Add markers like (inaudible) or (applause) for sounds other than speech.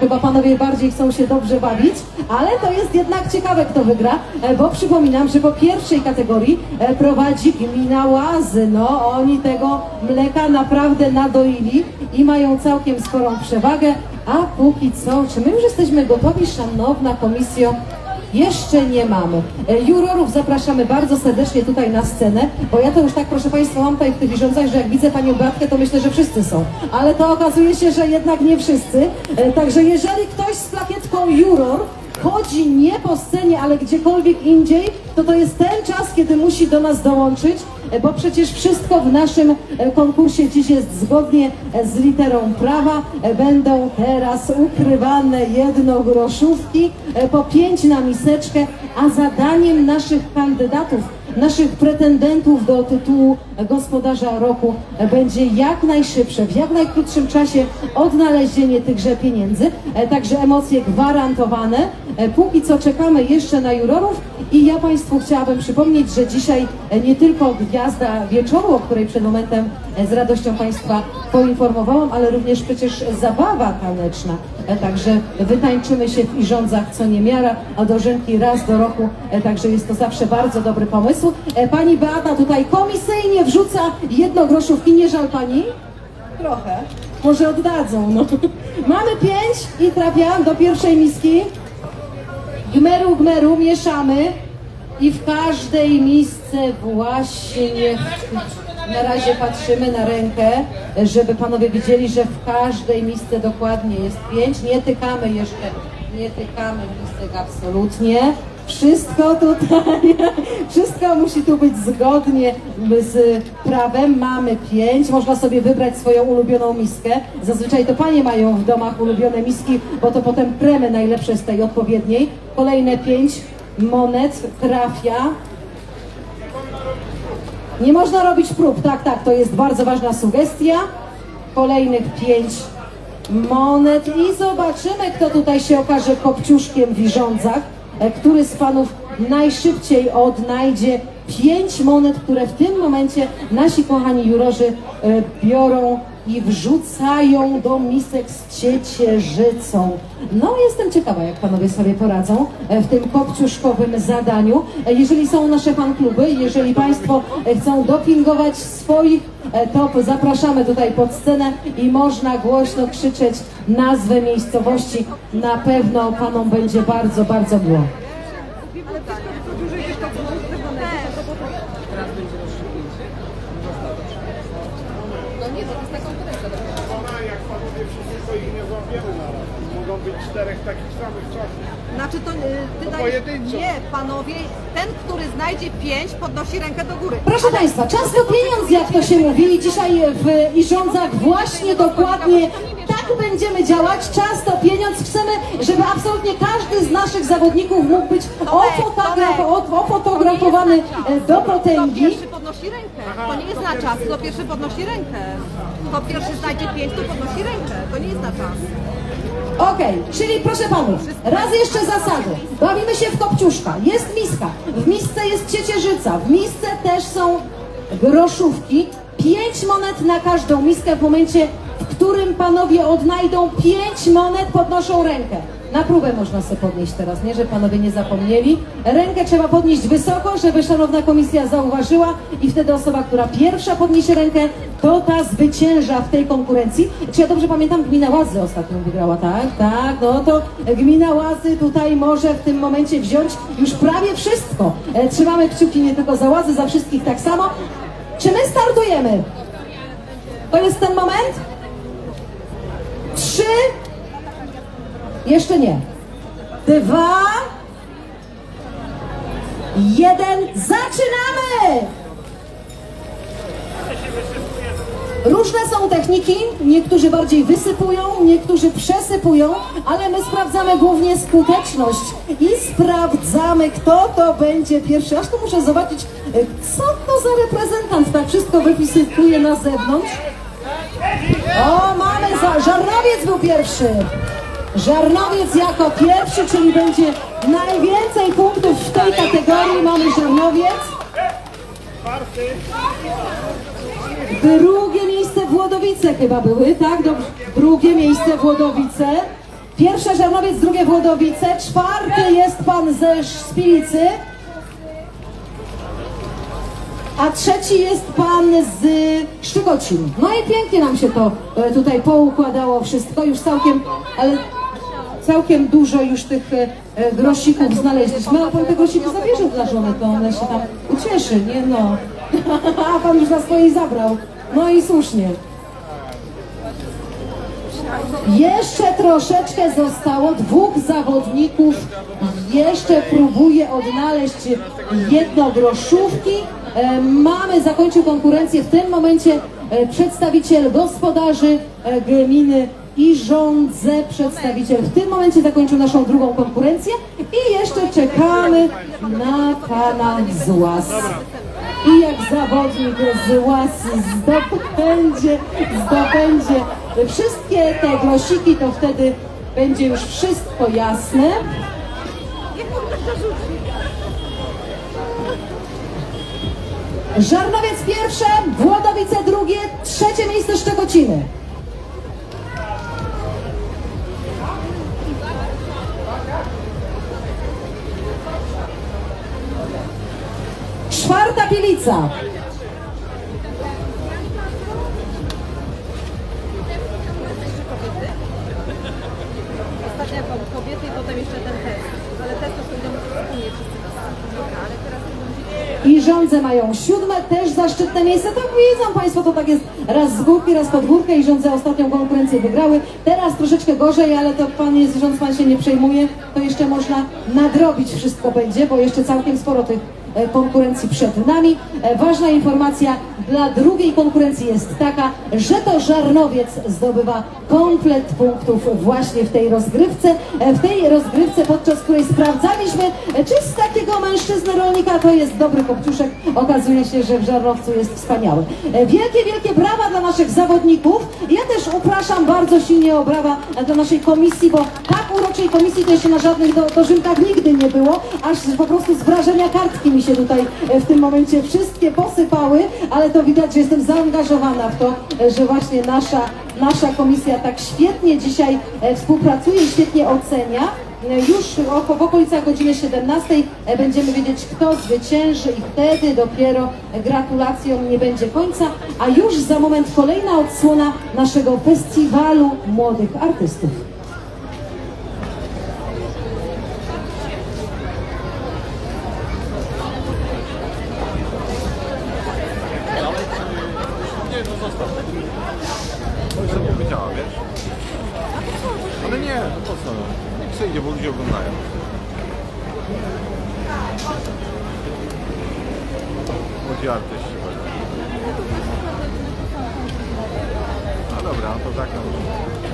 Chyba panowie bardziej chcą się dobrze bawić, ale to jest jednak ciekawe, kto wygra, e, bo przypominam, że po pierwszej kategorii e, prowadzi gmina Łazy. No, oni tego mleka naprawdę nadoili i mają całkiem sporą przewagę, a póki co, czy my już jesteśmy gotowi, szanowna komisjo? Jeszcze nie mamy. E, Jurorów zapraszamy bardzo serdecznie tutaj na scenę, bo ja to już tak, proszę Państwa, mam tutaj w tych wiązań, że jak widzę Panią Beatkę, to myślę, że wszyscy są. Ale to okazuje się, że jednak nie wszyscy. E, Także jeżeli ktoś z plakietką Juror chodzi nie po scenie, ale gdziekolwiek indziej, to to jest ten czas, kiedy musi do nas dołączyć, bo przecież wszystko w naszym e, konkursie dziś jest zgodnie e, z literą prawa. E, Będą teraz ukrywane jednogroszówki e, po pięć na miseczkę, a zadaniem naszych kandydatów naszych pretendentów do tytułu gospodarza roku będzie jak najszybsze, w jak najkrótszym czasie odnalezienie tychże pieniędzy. E, Także emocje gwarantowane. E, Póki co czekamy jeszcze na jurorów i ja Państwu chciałabym przypomnieć, że dzisiaj e, nie tylko gwiazda wieczoru, o której przed momentem z radością Państwa poinformowałam, ale również przecież zabawa taneczna. Także wytańczymy się w Irządzach co niemiara, a dożynki raz do roku, także jest to zawsze bardzo dobry pomysł. Pani Beata tutaj komisyjnie wrzuca jednogroszówki, nie żal Pani? Trochę. Może oddadzą, no. (laughs) Mamy pięć i trafiam do pierwszej miski. Gmeru, gmeru, mieszamy i w każdej misce właśnie na razie patrzymy na rękę, żeby panowie widzieli, że w każdej misce dokładnie jest pięć. Nie tykamy jeszcze, nie tykamy misek absolutnie. Wszystko tutaj, (laughs) wszystko musi tu być zgodnie z prawem. Mamy pięć, można sobie wybrać swoją ulubioną miskę. Zazwyczaj to panie mają w domach ulubione miski, bo to potem premy najlepsze z tej odpowiedniej. Kolejne pięć monet trafia. Nie można robić prób, tak, tak, to jest bardzo ważna sugestia. Kolejnych pięć monet i zobaczymy, kto tutaj się okaże kopciuszkiem w Wirządzach, e, który z panów najszybciej odnajdzie pięć monet, które w tym momencie nasi kochani jurorzy e, biorą i wrzucają do misek z ciecierzycą. No, jestem ciekawa, jak panowie sobie poradzą e, w tym kopciuszkowym zadaniu. E, Jeżeli są nasze fankluby, jeżeli państwo e, chcą dopingować swoich e, top, zapraszamy tutaj pod scenę i można głośno krzyczeć nazwę miejscowości. Na pewno panom będzie bardzo, bardzo miło. Jak panowie wszyscy złapiemy na raz. Mogą być czterech takich samych czasów. Znaczy to y, ty dajesz... Nie, panowie, ten, który znajdzie pięć, podnosi rękę do góry. Proszę Państwa, czas to pieniądz, jak to się mówi. I dzisiaj w Irządzach właśnie dokładnie tak będziemy działać. Czas to pieniądz. Chcemy, żeby absolutnie każdy z naszych zawodników mógł być ofotograf, ofotografowany e, do Kto potęgi. pierwszy podnosi rękę. To nie jest na czas. Kto pierwszy podnosi rękę. Kto pierwszy znajdzie pięć, to podnosi rękę. To nie jest na czas. Okej, czyli proszę panów, raz jeszcze zasady. Bawimy się w kopciuszka. Jest miska. W misce jest ciecierzyca. W misce też są groszówki. Pięć monet na każdą miskę w momencie, w którym panowie odnajdą pięć monet, podnoszą rękę. Na próbę można sobie podnieść teraz, nie? Że panowie nie zapomnieli. Rękę trzeba podnieść wysoko, żeby szanowna komisja zauważyła i wtedy osoba, która pierwsza podniesie rękę, to ta zwycięża w tej konkurencji. Czy ja dobrze pamiętam, gmina Łazy ostatnio wygrała, tak? Tak, no to gmina Łazy tutaj może w tym momencie wziąć już prawie wszystko. E, Trzymamy kciuki nie tylko za Łazy, za wszystkich tak samo. Czy my startujemy? To jest ten moment? Trzy. Jeszcze nie. Dwa. Jeden. Zaczynamy! Różne są techniki, niektórzy bardziej wysypują, niektórzy przesypują, ale my sprawdzamy głównie skuteczność i sprawdzamy, kto to będzie pierwszy. Aż tu muszę zobaczyć, co to za reprezentant tak wszystko wypisuje na zewnątrz. O, mamy, za, Żarnowiec był pierwszy. Żarnowiec jako pierwszy, czyli będzie najwięcej punktów w tej kategorii. Mamy Żarnowiec. Drugie miejsce Włodowice chyba były, tak? Dobrze. Drugie miejsce Włodowice. Pierwsze Żarnowiec, drugie Włodowice, czwarty jest pan ze Szpilicy, a trzeci jest pan z Szczygocin. No i pięknie nam się to e, tutaj poukładało wszystko, już całkiem, ale całkiem dużo już tych e, e, grosików znaleźliśmy, a pan te grosiki zabierze dla żony, to ona się tam ucieszy, nie no. (laughs) A pan już na swojej zabrał. No i słusznie. Jeszcze troszeczkę zostało. Dwóch zawodników jeszcze próbuje odnaleźć jednogroszówki. E, Mamy, zakończył konkurencję w tym momencie przedstawiciel gospodarzy gminy i rządze przedstawiciel w tym momencie zakończył naszą drugą konkurencję i jeszcze czekamy na pana z łas. I jak zawodnik z łas zdobędzie, zdobędzie wszystkie te grosiki, to wtedy będzie już wszystko jasne. Żarnowiec pierwsze, Włodowice drugie, trzecie miejsce Szczekociny. Ostatnia kobiety i potem jeszcze ten test. Ale test to będą wspólnie wszyscy Dobra, ale teraz to będzie... I rządze mają siódme, też zaszczytne miejsce. Tak widzą Państwo, to tak jest raz z górki, raz pod górkę i rządze ostatnią konkurencję wygrały. Teraz troszeczkę gorzej, ale to Pan jest rząd, Pan się nie przejmuje. To jeszcze można nadrobić wszystko będzie, bo jeszcze całkiem sporo tych konkurencji przed nami. E, Ważna informacja dla drugiej konkurencji jest taka, że to Żarnowiec zdobywa komplet punktów właśnie w tej rozgrywce. E, W tej rozgrywce, podczas której sprawdzaliśmy, e, czy z takiego mężczyzny rolnika to jest dobry kopciuszek. Okazuje się, że w Żarnowcu jest wspaniały. E, Wielkie, wielkie brawa dla naszych zawodników. Ja też upraszam bardzo silnie o brawa e, dla naszej komisji, bo tak komisji to jeszcze na żadnych do, dożynkach nigdy nie było, aż po prostu z wrażenia kartki mi się tutaj e, w tym momencie wszystkie posypały, ale to widać, że jestem zaangażowana w to, e, że właśnie nasza, nasza komisja tak świetnie dzisiaj e, współpracuje i świetnie ocenia. Już w okolicach godziny 17 e, będziemy wiedzieć, kto zwycięży i wtedy dopiero gratulacjom nie będzie końca, a już za moment kolejna odsłona naszego festiwalu młodych artystów. Nie, no po co? Niech sobie idzie, bo ludzie oglądają. Młodzi artyści. No dobra, no to tak. No.